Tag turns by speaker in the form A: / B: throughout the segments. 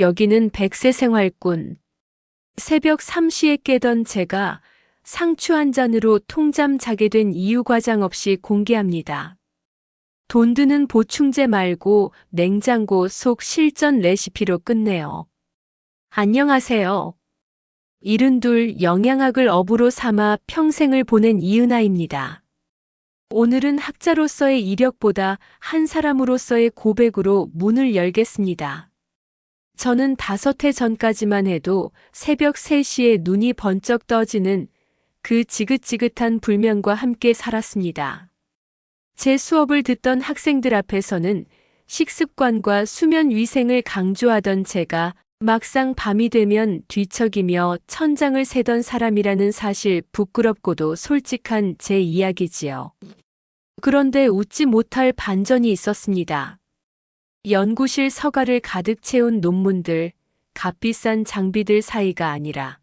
A: 여기는 백세 생활꾼. 새벽 3시에 깨던 제가 상추 한 잔으로 통잠 자게 된 이유 과장 없이 공개합니다. 돈 드는 보충제 말고 냉장고 속 실전 레시피로 끝내요. 안녕하세요. 이른둘 영양학을 업으로 삼아 평생을 보낸 이은아입니다. 오늘은 학자로서의 이력보다 한 사람으로서의 고백으로 문을 열겠습니다. 저는 다섯 해 전까지만 해도 새벽 3시에 눈이 번쩍 떠지는 그 지긋지긋한 불면과 함께 살았습니다. 제 수업을 듣던 학생들 앞에서는 식습관과 수면 위생을 강조하던 제가 막상 밤이 되면 뒤척이며 천장을 세던 사람이라는 사실 부끄럽고도 솔직한 제 이야기지요. 그런데 웃지 못할 반전이 있었습니다. 연구실 서가를 가득 채운 논문들, 값비싼 장비들 사이가 아니라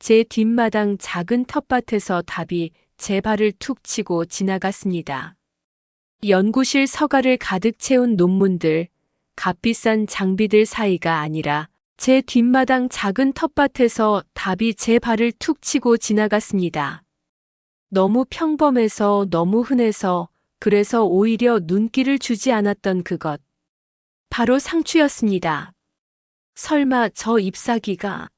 A: 제 뒷마당 작은 텃밭에서 답이 제 발을 툭 치고 지나갔습니다. 연구실 서가를 가득 채운 논문들, 값비싼 장비들 사이가 아니라 제 뒷마당 작은 텃밭에서 답이 제 발을 툭 치고 지나갔습니다. 너무 평범해서 너무 흔해서 그래서 오히려 눈길을 주지 않았던 그것. 바로 상추였습니다. 설마 저 잎사귀가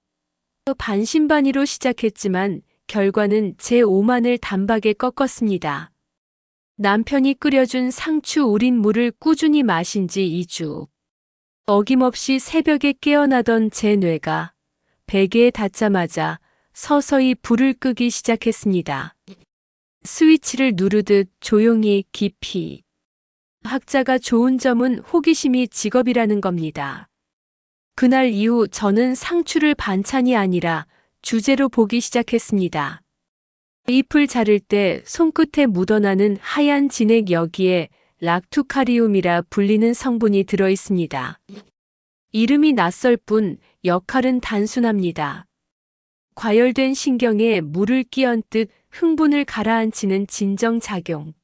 A: 반신반의로 시작했지만 결과는 제 오만을 단박에 꺾었습니다. 남편이 끓여준 상추 우린 물을 꾸준히 마신 지 2주. 어김없이 새벽에 깨어나던 제 뇌가 베개에 닿자마자 서서히 불을 끄기 시작했습니다. 스위치를 누르듯 조용히 깊이. 학자가 좋은 점은 호기심이 직업이라는 겁니다. 그날 이후 저는 상추를 반찬이 아니라 주제로 보기 시작했습니다. 잎을 자를 때 손끝에 묻어나는 하얀 진액 여기에 락투카리움이라 불리는 성분이 들어 있습니다. 이름이 낯설 뿐 역할은 단순합니다. 과열된 신경에 물을 끼얹듯 흥분을 가라앉히는 진정작용.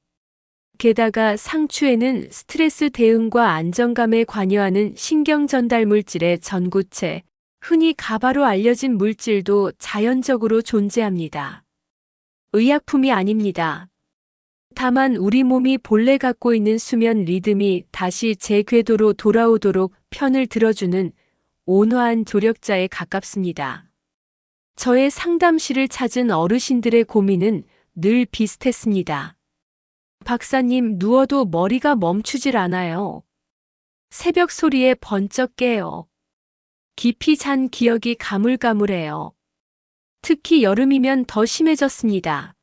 A: 게다가 상추에는 스트레스 대응과 안정감에 관여하는 신경 전달 물질의 전구체, 흔히 가바로 알려진 물질도 자연적으로 존재합니다. 의약품이 아닙니다. 다만 우리 몸이 본래 갖고 있는 수면 리듬이 다시 제 궤도로 돌아오도록 편을 들어주는 온화한 조력자에 가깝습니다. 저의 상담실을 찾은 어르신들의 고민은 늘 비슷했습니다. 박사님, 누워도 머리가 멈추질 않아요. 새벽 소리에 번쩍 깨요. 깊이 잔 기억이 가물가물해요. 특히 여름이면 더 심해졌습니다.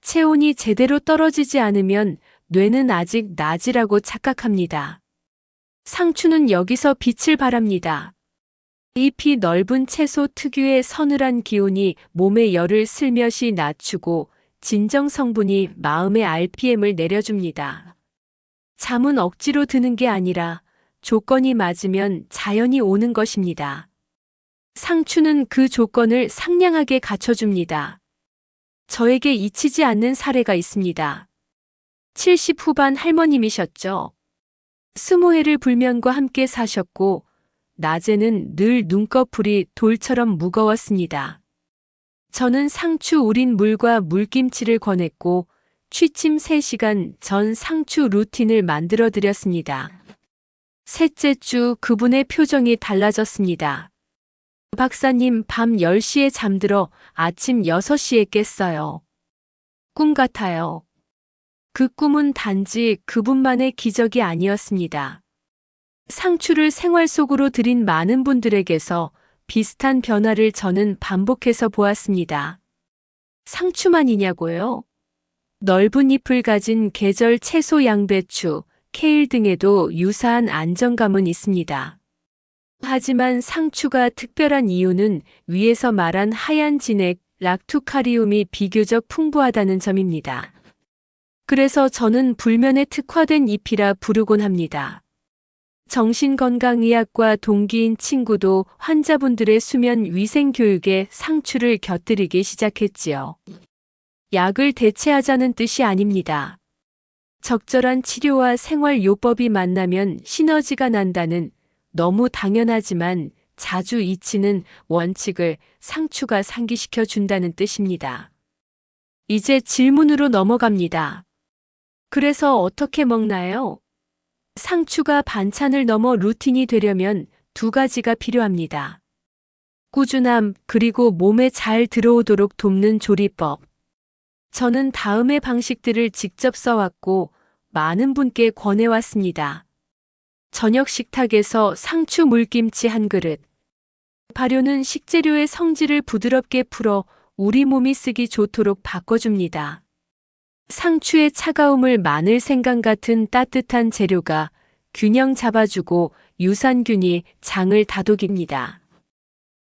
A: 체온이 제대로 떨어지지 않으면 뇌는 아직 낮이라고 착각합니다. 상추는 여기서 빛을 발합니다. 잎이 넓은 채소 특유의 서늘한 기운이 몸의 열을 슬며시 낮추고 진정 성분이 마음의 RPM을 내려줍니다. 잠은 억지로 드는 게 아니라 조건이 맞으면 자연히 오는 것입니다. 상추는 그 조건을 상냥하게 갖춰줍니다. 저에게 잊히지 않는 사례가 있습니다. 70 후반 할머님이셨죠. 스모해를 불면과 함께 사셨고, 낮에는 늘 눈꺼풀이 돌처럼 무거웠습니다. 저는 상추 우린 물과 물김치를 권했고, 취침 3시간 전 상추 루틴을 만들어 드렸습니다. 셋째 주 그분의 표정이 달라졌습니다. 박사님 밤 10시에 잠들어 아침 6시에 깼어요. 꿈 같아요. 그 꿈은 단지 그분만의 기적이 아니었습니다. 상추를 생활 속으로 들인 많은 분들에게서 비슷한 변화를 저는 반복해서 보았습니다. 상추만이냐고요? 넓은 잎을 가진 계절 채소 양배추, 케일 등에도 유사한 안정감은 있습니다. 하지만 상추가 특별한 이유는 위에서 말한 하얀 진액 락투카리움이 비교적 풍부하다는 점입니다. 그래서 저는 불면에 특화된 잎이라 부르곤 합니다. 정신건강의학과 동기인 친구도 환자분들의 수면 위생 교육에 상추를 곁들이기 시작했지요. 약을 대체하자는 뜻이 아닙니다. 적절한 치료와 생활 요법이 만나면 시너지가 난다는 너무 당연하지만 자주 잊히는 원칙을 상추가 상기시켜 준다는 뜻입니다. 이제 질문으로 넘어갑니다. 그래서 어떻게 먹나요? 상추가 반찬을 넘어 루틴이 되려면 두 가지가 필요합니다. 꾸준함, 그리고 몸에 잘 들어오도록 돕는 조리법. 저는 다음의 방식들을 직접 써왔고 많은 분께 권해왔습니다. 저녁 식탁에서 상추 물김치 한 그릇. 발효는 식재료의 성질을 부드럽게 풀어 우리 몸이 쓰기 좋도록 바꿔줍니다. 상추의 차가움을 마늘 생강 같은 따뜻한 재료가 균형 잡아주고 유산균이 장을 다독입니다.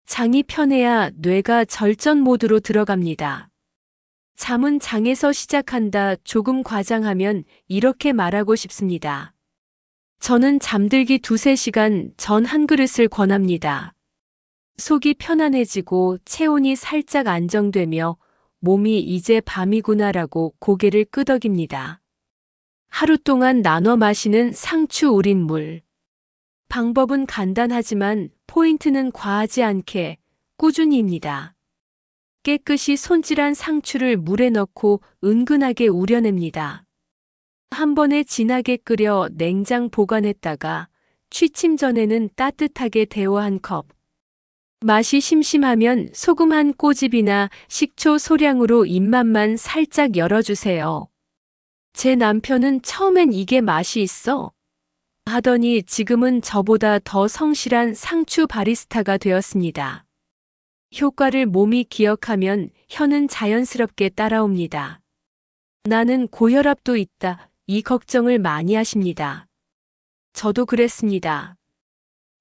A: 장이 편해야 뇌가 절전 모드로 들어갑니다. 잠은 장에서 시작한다 조금 과장하면 이렇게 말하고 싶습니다. 저는 잠들기 두세 시간 전 한 그릇을 권합니다. 속이 편안해지고 체온이 살짝 안정되며 몸이 이제 밤이구나라고 고개를 끄덕입니다. 하루 동안 나눠 마시는 상추 우린 물. 방법은 간단하지만 포인트는 과하지 않게 꾸준히입니다. 깨끗이 손질한 상추를 물에 넣고 은근하게 우려냅니다. 한 번에 진하게 끓여 냉장 보관했다가 취침 전에는 따뜻하게 데워 한 컵. 맛이 심심하면 소금 한 꼬집이나 식초 소량으로 입맛만 살짝 열어주세요. 제 남편은 처음엔 이게 맛이 있어 하더니 지금은 저보다 더 성실한 상추 바리스타가 되었습니다. 효과를 몸이 기억하면 혀는 자연스럽게 따라옵니다. 나는 고혈압도 있다. 이 걱정을 많이 하십니다. 저도 그랬습니다.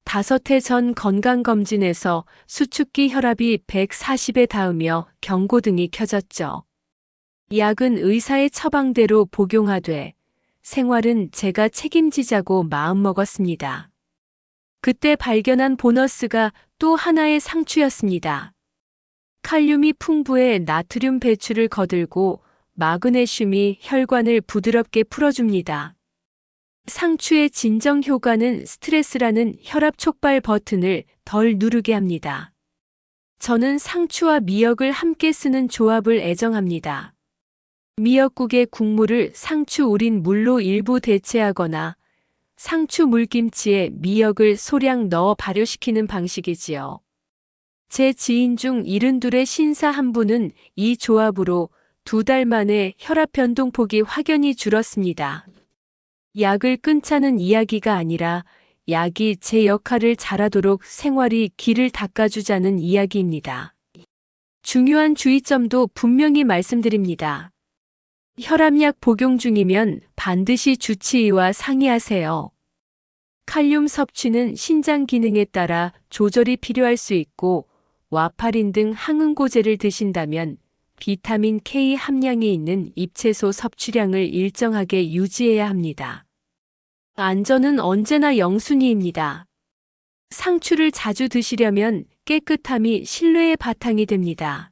A: 다섯 해 전 건강검진에서 수축기 혈압이 140에 닿으며 경고등이 켜졌죠. 약은 의사의 처방대로 복용하되 생활은 제가 책임지자고 마음먹었습니다. 그때 발견한 보너스가 또 하나의 상추였습니다. 칼륨이 풍부해 나트륨 배출을 거들고 마그네슘이 혈관을 부드럽게 풀어줍니다. 상추의 진정 효과는 스트레스라는 혈압 촉발 버튼을 덜 누르게 합니다. 저는 상추와 미역을 함께 쓰는 조합을 애정합니다. 미역국의 국물을 상추 우린 물로 일부 대체하거나 상추 물김치에 미역을 소량 넣어 발효시키는 방식이지요. 제 지인 중 72의 신사 한 분은 이 조합으로 두 달 만에 혈압 변동폭이 확연히 줄었습니다. 약을 끊자는 이야기가 아니라 약이 제 역할을 잘하도록 생활이 길을 닦아주자는 이야기입니다. 중요한 주의점도 분명히 말씀드립니다. 혈압약 복용 중이면 반드시 주치의와 상의하세요. 칼륨 섭취는 신장 기능에 따라 조절이 필요할 수 있고 와파린 등 항응고제를 드신다면 비타민 K 함량이 있는 잎채소 섭취량을 일정하게 유지해야 합니다. 안전은 언제나 영순위입니다. 상추를 자주 드시려면 깨끗함이 신뢰의 바탕이 됩니다.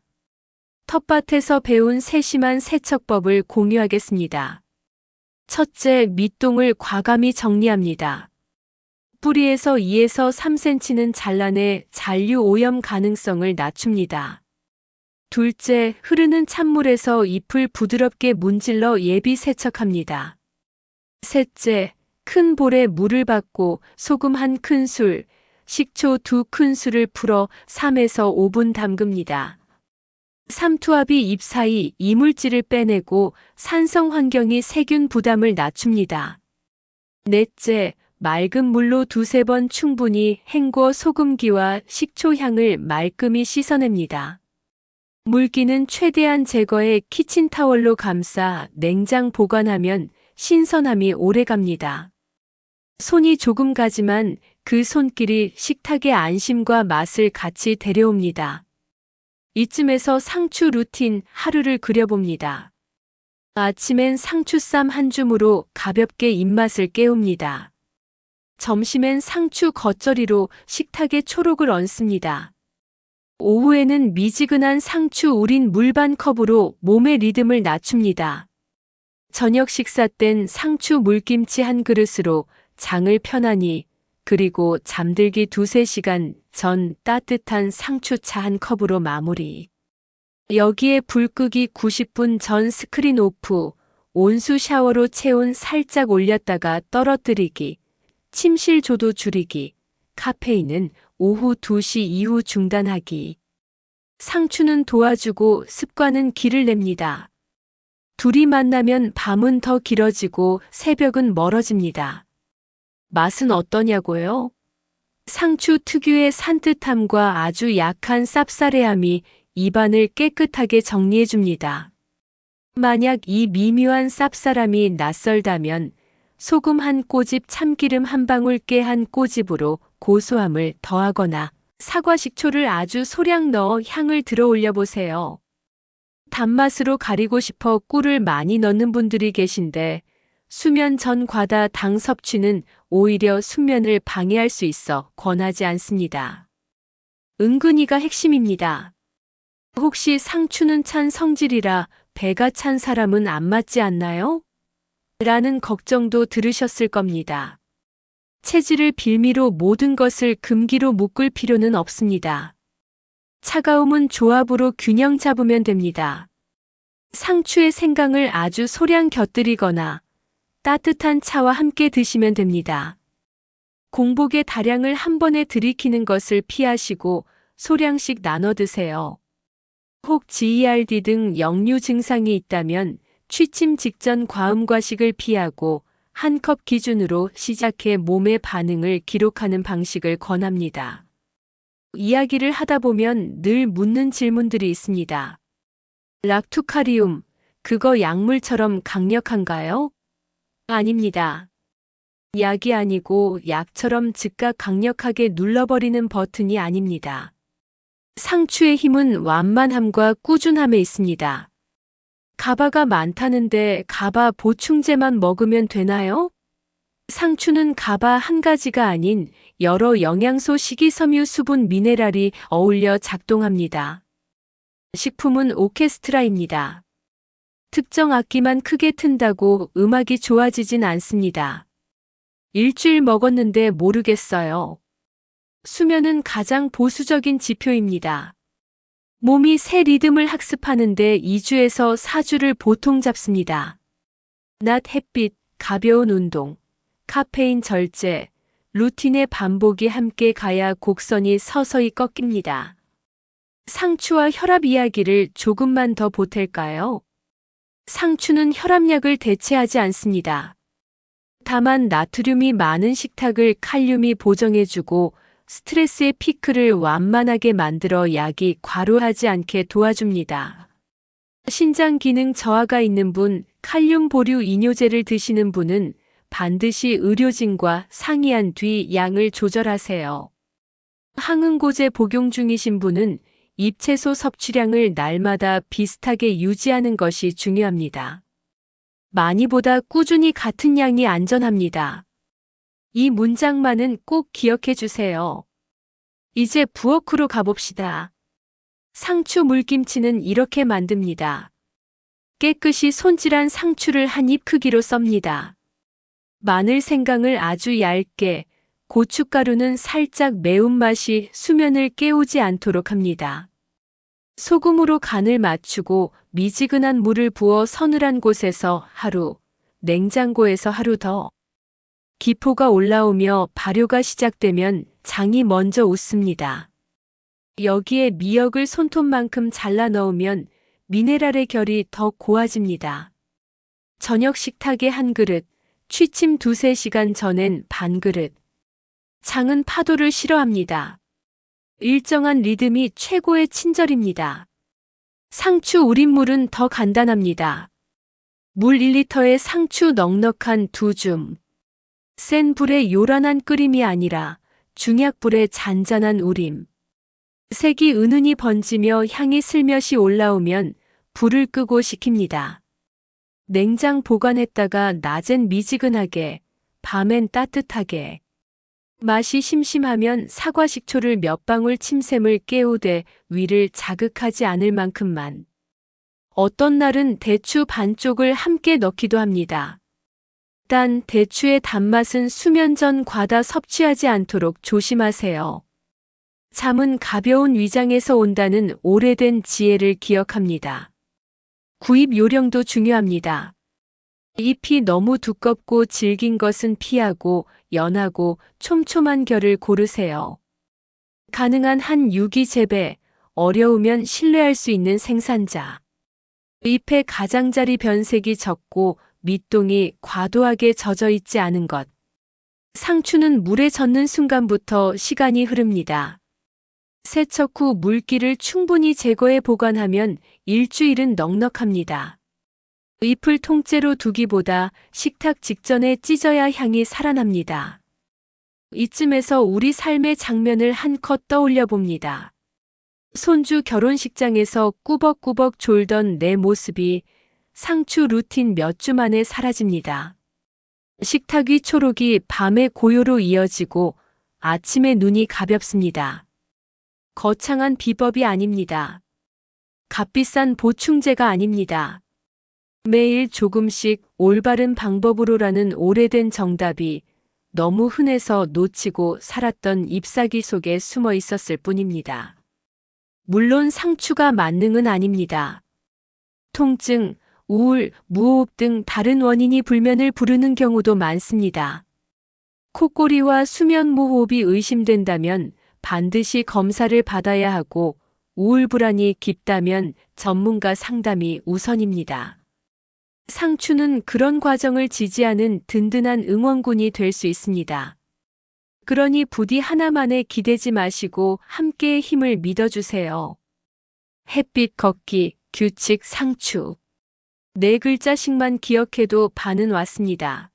A: 텃밭에서 배운 세심한 세척법을 공유하겠습니다. 첫째, 밑동을 과감히 정리합니다. 뿌리에서 2에서 3cm는 잘라내 잔류 오염 가능성을 낮춥니다. 둘째, 흐르는 찬물에서 잎을 부드럽게 문질러 예비 세척합니다. 셋째, 큰 볼에 물을 받고 소금 한 큰술, 식초 두 큰술을 풀어 3에서 5분 담급니다. 삼투압이 잎 사이 이물질을 빼내고 산성 환경이 세균 부담을 낮춥니다. 넷째, 맑은 물로 두세 번 충분히 헹궈 소금기와 식초 향을 말끔히 씻어냅니다. 물기는 최대한 제거해 키친타월로 감싸 냉장 보관하면 신선함이 오래갑니다. 손이 조금 가지만 그 손길이 식탁의 안심과 맛을 같이 데려옵니다. 이쯤에서 상추 루틴 하루를 그려봅니다. 아침엔 상추쌈 한 줌으로 가볍게 입맛을 깨웁니다. 점심엔 상추 겉절이로 식탁에 초록을 얹습니다. 오후에는 미지근한 상추 우린 물 반 컵으로 몸의 리듬을 낮춥니다. 저녁 식사 땐 상추 물김치 한 그릇으로 장을 편안히 그리고 잠들기 두세 시간 전 따뜻한 상추차 한 컵으로 마무리. 여기에 불 끄기 90분 전 스크린 오프, 온수 샤워로 체온 살짝 올렸다가 떨어뜨리기, 침실 조도 줄이기, 카페인은 오후 2시 이후 중단하기. 상추는 도와주고 습관은 길을 냅니다. 둘이 만나면 밤은 더 길어지고 새벽은 멀어집니다. 맛은 어떠냐고요? 상추 특유의 산뜻함과 아주 약한 쌉싸래함이 입안을 깨끗하게 정리해줍니다. 만약 이 미묘한 쌉싸람이 낯설다면 소금 한 꼬집 참기름 한 방울 깨 한 꼬집으로 고소함을 더하거나 사과 식초를 아주 소량 넣어 향을 들어 올려 보세요. 단맛으로 가리고 싶어 꿀을 많이 넣는 분들이 계신데 수면 전 과다 당 섭취는 오히려 숙면을 방해할 수 있어 권하지 않습니다. 은근히가 핵심입니다. 혹시 상추는 찬 성질이라 배가 찬 사람은 안 맞지 않나요? 라는 걱정도 들으셨을 겁니다. 체질을 빌미로 모든 것을 금기로 묶을 필요는 없습니다. 차가움은 조합으로 균형 잡으면 됩니다. 상추의 생강을 아주 소량 곁들이거나 따뜻한 차와 함께 드시면 됩니다. 공복에 다량을 한 번에 들이키는 것을 피하시고 소량씩 나눠 드세요. 혹 GERD 등 역류 증상이 있다면 취침 직전 과음과식을 피하고 한 컵 기준으로 시작해 몸의 반응을 기록하는 방식을 권합니다. 이야기를 하다 보면 늘 묻는 질문들이 있습니다. 락투카리움, 그거 약물처럼 강력한가요? 아닙니다. 약이 아니고 약처럼 즉각 강력하게 눌러버리는 버튼이 아닙니다. 상추의 힘은 완만함과 꾸준함에 있습니다. 가바가 많다는데 가바 보충제만 먹으면 되나요? 상추는 가바 한 가지가 아닌 여러 영양소 식이섬유 수분 미네랄이 어울려 작동합니다. 식품은 오케스트라입니다. 특정 악기만 크게 튼다고 음악이 좋아지진 않습니다. 일주일 먹었는데 모르겠어요. 수면은 가장 보수적인 지표입니다. 몸이 새 리듬을 학습하는데 2주에서 4주를 보통 잡습니다. 낮 햇빛, 가벼운 운동, 카페인 절제, 루틴의 반복이 함께 가야 곡선이 서서히 꺾입니다. 상추와 혈압 이야기를 조금만 더 보탤까요? 상추는 혈압약을 대체하지 않습니다. 다만 나트륨이 많은 식탁을 칼륨이 보정해주고 스트레스의 피크를 완만하게 만들어 약이 과로하지 않게 도와줍니다. 신장 기능 저하가 있는 분, 칼륨 보류 이뇨제를 드시는 분은 반드시 의료진과 상의한 뒤 양을 조절하세요. 항응고제 복용 중이신 분은 잎채소 섭취량을 날마다 비슷하게 유지하는 것이 중요합니다. 많이보다 꾸준히 같은 양이 안전합니다. 이 문장만은 꼭 기억해 주세요. 이제 부엌으로 가봅시다. 상추 물김치는 이렇게 만듭니다. 깨끗이 손질한 상추를 한 입 크기로 썹니다. 마늘 생강을 아주 얇게, 고춧가루는 살짝 매운맛이 수면을 깨우지 않도록 합니다. 소금으로 간을 맞추고 미지근한 물을 부어 서늘한 곳에서 하루, 냉장고에서 하루 더. 기포가 올라오며 발효가 시작되면 장이 먼저 웃습니다. 여기에 미역을 손톱만큼 잘라 넣으면 미네랄의 결이 더 고와집니다. 저녁 식탁에 한 그릇, 취침 두세 시간 전엔 반 그릇. 장은 파도를 싫어합니다. 일정한 리듬이 최고의 친절입니다. 상추 우린물은 더 간단합니다. 물 1리터에 상추 넉넉한 두 줌. 센 불의 요란한 끓임이 아니라 중약불의 잔잔한 우림. 색이 은은히 번지며 향이 슬며시 올라오면 불을 끄고 식힙니다. 냉장 보관했다가 낮엔 미지근하게, 밤엔 따뜻하게. 맛이 심심하면 사과 식초를 몇 방울 침샘을 깨우되 위를 자극하지 않을 만큼만. 어떤 날은 대추 반쪽을 함께 넣기도 합니다. 단 대추의 단맛은 수면 전 과다 섭취하지 않도록 조심하세요. 잠은 가벼운 위장에서 온다는 오래된 지혜를 기억합니다. 구입 요령도 중요합니다. 잎이 너무 두껍고 질긴 것은 피하고 연하고 촘촘한 결을 고르세요. 가능한 한 유기 재배, 어려우면 신뢰할 수 있는 생산자. 잎의 가장자리 변색이 적고 밑동이 과도하게 젖어 있지 않은 것. 상추는 물에 젖는 순간부터 시간이 흐릅니다. 세척 후 물기를 충분히 제거해 보관하면 일주일은 넉넉합니다. 잎을 통째로 두기보다 식탁 직전에 찢어야 향이 살아납니다. 이쯤에서 우리 삶의 장면을 한컷 떠올려 봅니다. 손주 결혼식장에서 꾸벅꾸벅 졸던 내 모습이 상추 루틴 몇 주 만에 사라집니다. 식탁 위 초록이 밤의 고요로 이어지고 아침에 눈이 가볍습니다. 거창한 비법이 아닙니다. 값비싼 보충제가 아닙니다. 매일 조금씩 올바른 방법으로라는 오래된 정답이 너무 흔해서 놓치고 살았던 잎사귀 속에 숨어 있었을 뿐입니다. 물론 상추가 만능은 아닙니다. 통증, 우울, 무호흡 등 다른 원인이 불면을 부르는 경우도 많습니다. 콧꼬리와 수면 무호흡이 의심된다면 반드시 검사를 받아야 하고 우울 불안이 깊다면 전문가 상담이 우선입니다. 상추는 그런 과정을 지지하는 든든한 응원군이 될 수 있습니다. 그러니 부디 하나만에 기대지 마시고 함께의 힘을 믿어주세요. 햇빛 걷기, 규칙 상추. 네 글자씩만 기억해도 반은 왔습니다.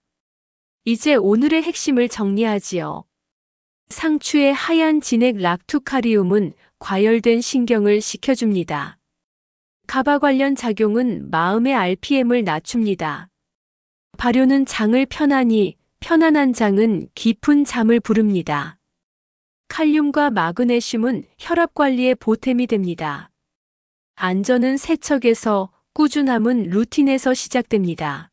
A: 이제 오늘의 핵심을 정리하지요. 상추의 하얀 진액 락투카리움은 과열된 신경을 식혀줍니다. 가바 관련 작용은 마음의 RPM을 낮춥니다. 발효는 장을 편안히, 편안한 장은 깊은 잠을 부릅니다. 칼륨과 마그네슘은 혈압 관리에 보탬이 됩니다. 안전은 세척에서, 꾸준함은 루틴에서 시작됩니다.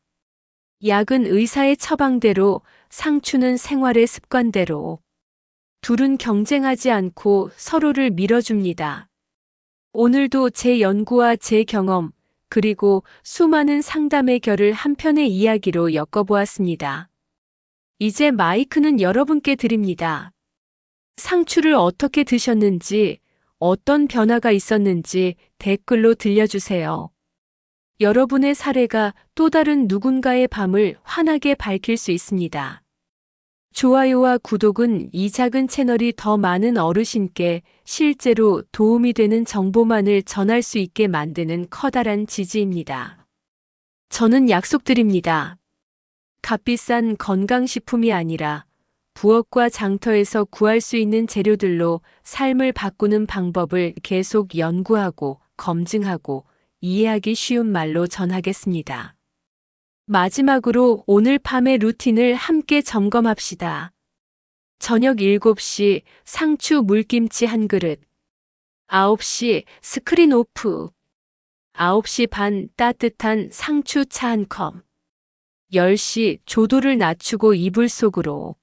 A: 약은 의사의 처방대로, 상추는 생활의 습관대로. 둘은 경쟁하지 않고 서로를 밀어줍니다. 오늘도 제 연구와 제 경험, 그리고 수많은 상담의 결을 한 편의 이야기로 엮어보았습니다. 이제 마이크는 여러분께 드립니다. 상추를 어떻게 드셨는지, 어떤 변화가 있었는지 댓글로 들려주세요. 여러분의 사례가 또 다른 누군가의 밤을 환하게 밝힐 수 있습니다. 좋아요와 구독은 이 작은 채널이 더 많은 어르신께 실제로 도움이 되는 정보만을 전할 수 있게 만드는 커다란 지지입니다. 저는 약속드립니다. 값비싼 건강식품이 아니라 부엌과 장터에서 구할 수 있는 재료들로 삶을 바꾸는 방법을 계속 연구하고 검증하고 이해하기 쉬운 말로 전하겠습니다. 마지막으로 오늘 밤의 루틴을 함께 점검합시다. 저녁 7시 상추 물김치 한 그릇. 9시 스크린 오프. 9시 반 따뜻한 상추 차 한 컵. 10시 조도를 낮추고 이불 속으로.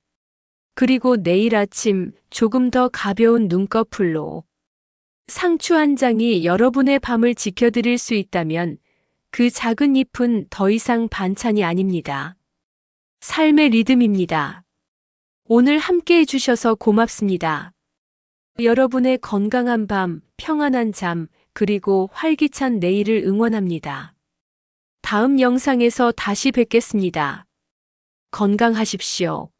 A: 그리고 내일 아침 조금 더 가벼운 눈꺼풀로. 상추 한 장이 여러분의 밤을 지켜드릴 수 있다면 그 작은 잎은 더 이상 반찬이 아닙니다. 삶의 리듬입니다. 오늘 함께 해주셔서 고맙습니다. 여러분의 건강한 밤, 평안한 잠, 그리고 활기찬 내일을 응원합니다. 다음 영상에서 다시 뵙겠습니다. 건강하십시오.